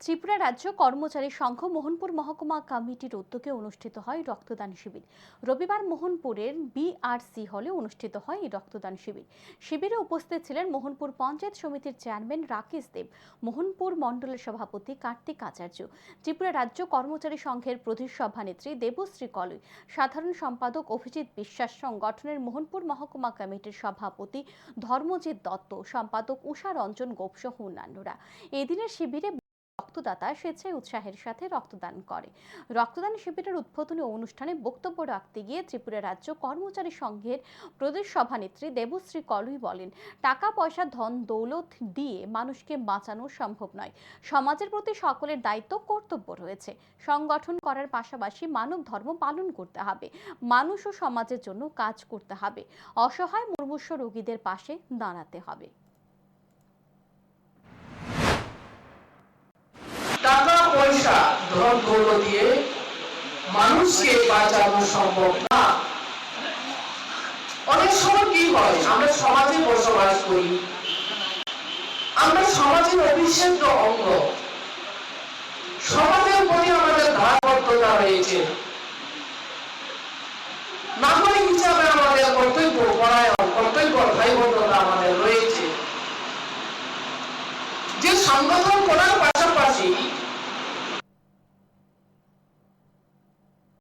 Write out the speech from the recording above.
ত্রিপুরা রাজ্য কর্মচারী সংঘ মোহনপুর মহকুমা কমিটির উদ্যোগে অনুষ্ঠিত হয় রক্তদান শিবির। রবিবার মোহনপুরের বিআরসি হলে অনুষ্ঠিত হয় এই রক্তদান শিবির। শিবিরে উপস্থিত ছিলেন মোহনপুর পঞ্চায়েত সমিতির চেয়ারম্যান রাকেশ দেব, মোহনপুর মণ্ডলের সভাপতি কার্তিক আচার্য, ত্রিপুরা রাজ্য কর্মচারী সংঘের প্রধান সভানেত্রী দেবশ্রী কলই, সাধারণ সম্পাদক অভিজিৎ বিশ্বাস সংগঠনের মোহনপুর মহকুমা কমিটির সভাপতি ধর্মজিৎ দত্ত, সম্পাদক উষা রঞ্জন গোপসহ অন্যান্যরা। এদিনের শিবিরে রক্তদাতা স্বেচ্ছায় উৎসাহের সাথে রক্তদান করে। রক্তদান শিবিরের উদ্বোধনী অনুষ্ঠানে বক্তব্য রাখতে গিয়ে ত্রিপুরা রাজ্য কর্মচারী সংঘের প্রদেশ সভানেত্রী দেবশ্রী কলুই বলেন, টাকা, পয়সা, ধন, দৌলত দিয়ে মানুষকে বাঁচানো সম্ভব নয়। সমাজের প্রতি সকলের দায়িত্ব, কর্তব্য রয়েছে। সংগঠন করার পাশাপাশি মানব ধর্ম পালন করতে হবে। মানুষ ও সমাজের জন্য কাজ করতে হবে। অসহায় মুমূর্ষ রোগীদের পাশে দাঁড়াতে হবে। ধন দৌলত দিয়ে মানুষকে বাঁচানো সম্ভব না। অনেক সময় কি হয়, আমরা সমাজে বসবাস করি, আমরা সমাজের অবিচ্ছেদ্য অঙ্গ। সমাজের প্রতি আমাদের ধারবদ্ধতা রয়েছে। নাগরিক হিসাবে আমাদের কর্তব্য, পরায়ণ, কর্তব্য, দায়বদ্ধতা আমাদের রয়েছে। যে সংগঠন